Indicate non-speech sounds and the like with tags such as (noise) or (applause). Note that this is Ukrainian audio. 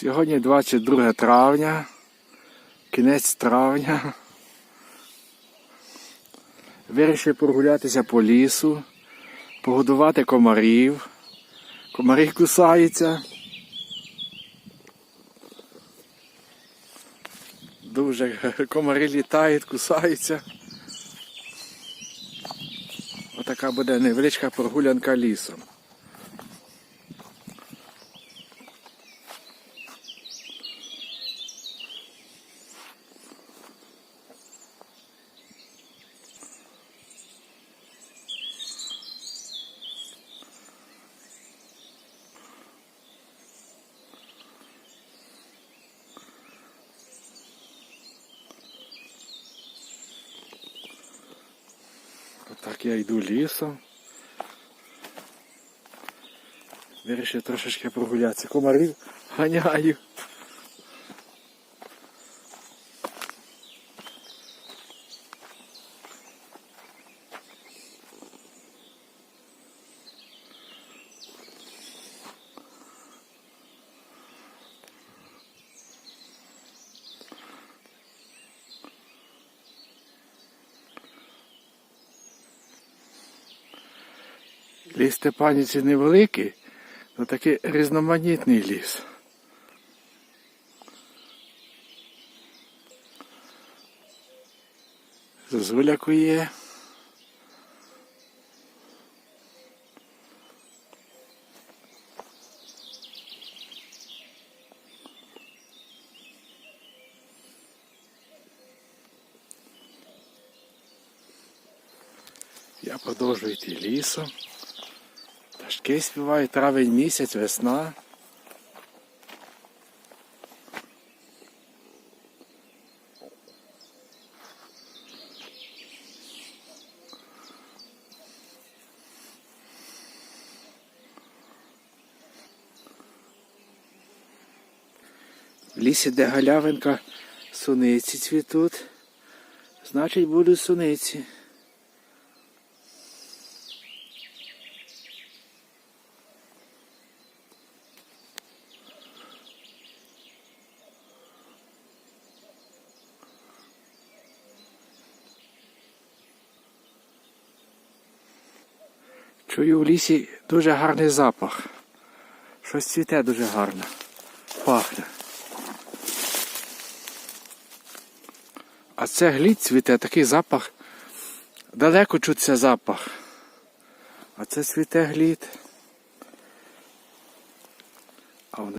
Сьогодні 22 травня, кінець травня. Вирішив прогулятися по лісу, погодувати комарів. Комарі кусаються. Дуже (laughs) комарі літають, кусаються. Отака буде невеличка прогулянка лісом. Отак я йду лісом. Вирішив трошечки прогулятися. Комарів ганяю. Ліс Степаніці невеликий, але такий різноманітний ліс. Зозуля кує. Я продовжую йти лісом. Пташки співають травень місяць, весна. В лісі, де галявинка, суниці цвітуть. Значить, будуть суниці. Чую в лісі дуже гарний запах. Щось цвіте дуже гарно. Пахне. А це глід цвіте, такий запах. Далеко чуться запах. А це цвіте глід.